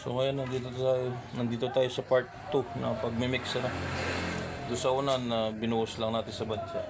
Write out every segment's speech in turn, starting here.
So ngayon nandito tayo, nandito tayo sa part 2 na pagmimix na. Doon sa una na binuhos lang natin sa badya.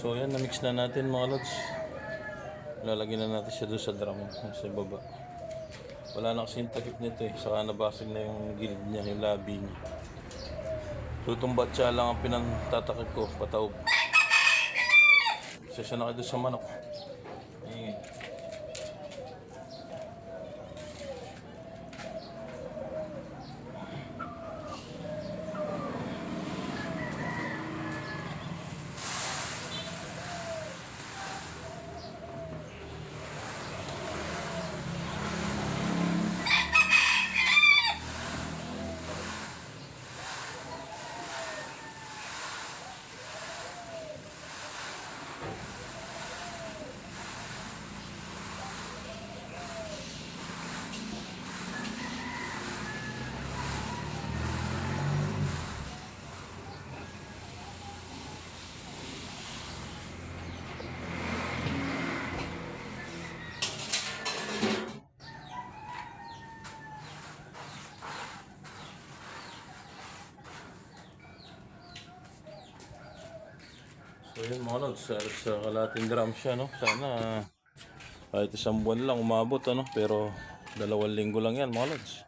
So yan, na-mix na natin mga lods. Lalagyan na natin siya doon sa drum, sa baba. Wala na kasing takip nito eh. Saka nabasag na yung gilid niya, yung labi niya. So itong batsa lang ang pinantatakip ko, pataob. Isa siya na doon sa manok. So yun mga lods, sa, kalating drum siya, no? Sana ah, kahit isang buwan lang umabot, ano? Pero dalawang linggo lang yan mga lods.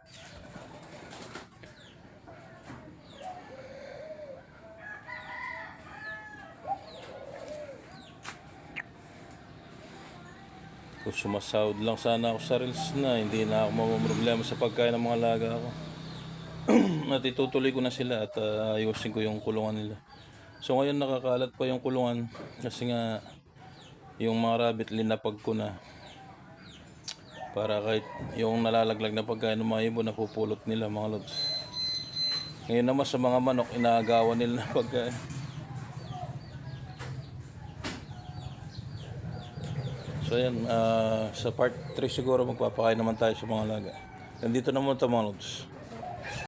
Kung sumasahod lang sana ako sa reels na, hindi na ako mamamroblema sa pagkain ng mga laga ko. at itutuloy ko na sila at ah, ayusin ko yung kulungan nila. So ngayon nakakalat pa yung kulungan kasi nga yung mga rabbit linapag ko na para kahit yung nalalaglag na pagkain ng mga ibon napupulot nila mga lods. Ngayon naman sa mga manok inaagawan nila ng pagkain. So yan, ah, sa part 3 siguro magpapakain naman tayo sa mga laga. Nandito naman ito mga lods.